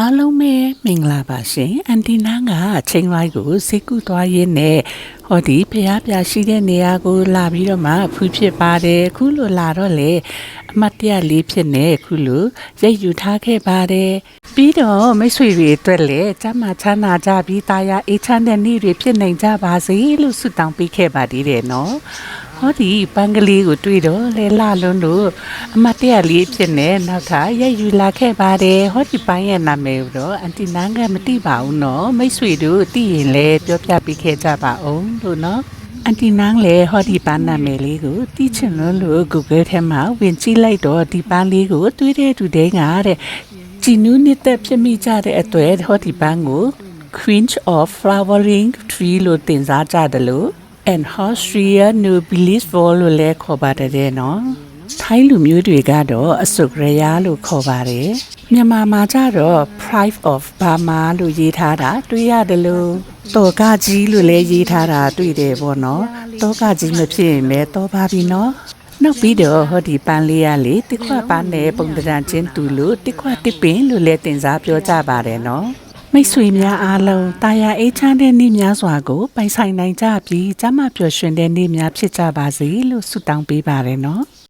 အားလုံးပဲမင်္ဂလာပါရှင်အန်တီနာကအချိန်လိုက်ကိုစိတ်ကူးသွားရင်းနဲ့ဟောဒီဖျားပြရှိတဲ့နေရာကိုလာပြီးတော့မှဖူးဖြစ်ပါတယ်ခုလိုလာတော့လေအမတ်တရလေးဖြစ်နေခုလိုရိတ်ယူထားခဲ့ပါတယ်ပြီးတော့မိတ်ဆွေတွေအတွက်လည်းကျမ်းမာချမ်းသာကြပြီးတာယာအေးချမ်းတဲ့နေ့တွေဖြစ်နိုင်ကြပါစေလို့ဆုတောင်းပေးခဲ့ပါသေးတယ်နော် ဟောဒီပန်းကလေးကိုတွေ့တော့လေလာလုံးတို့အမတ်တရလေးဖြစ်နေနောက်ထပ်ရိတ်ယူလာခဲ့ပါတယ်ဟောဒီပန်းရဲ့နာမည်ကိုတော့အန်တီနန်းကမသိပါဘူးနော်မိတ်ဆွေတို့သိရင်လည်းပြောပြပေးခဲ့ကြပါအောင်လို့နော်အန်တီနန်းလေဟောဒီပန်းနာမည်လေးကိုတီးချင်လို့လို့ Google ထဲမှာဝင်ကြည့်လိုက်တော့ဒီပန်းလေးကိုတွေးတဲ့သူတွေကတဲ့ဂျီနူးနှစ်သက်ဖြစ်မိကြတဲ့အတွက်ဟောဒီပန်းကို Queen of Flowering Tree လို့တင်စားကြတယ်လို့ and Hostria nobilis vol လို့လည်းခေါ်ပါတယ်နော်ထိုင်းလူမျိုးတွေကတော့အစုရယာလို့ခေါ်ပါတယ်မြန်မာမှာကျတော့ Pride of Burma လို့ရေးထားတာတွေ့ရတယ်လို့တော်ကကြီးလို့လည်းရေးထားတာတွေ့တယ်ပေါ့နော်တော်ကကြီးမဖြစ်ရင်လည်းတော်ပါပြီနော်နောက်ပြီးတော့ဟောဒီပန်းလေးရလေတစ်ခွပန်းနဲ့ပုံတံချင်းတူလို့တစ်ခွတစ်ပင်လို့လည်းတင်စားပြောကြပါတယ်နော် မိတ်ဆွေများအားလုံးတာယာအေးချမ်းတဲ့နေ့များစွာကိုပိုင်ဆိုင်နိုင်ကြပြီးကျမ်းမာပျော်ရွှင်တဲ့နေ့များဖြစ်ကြပါစေလို့ဆုတောင်းပေးပါရနော်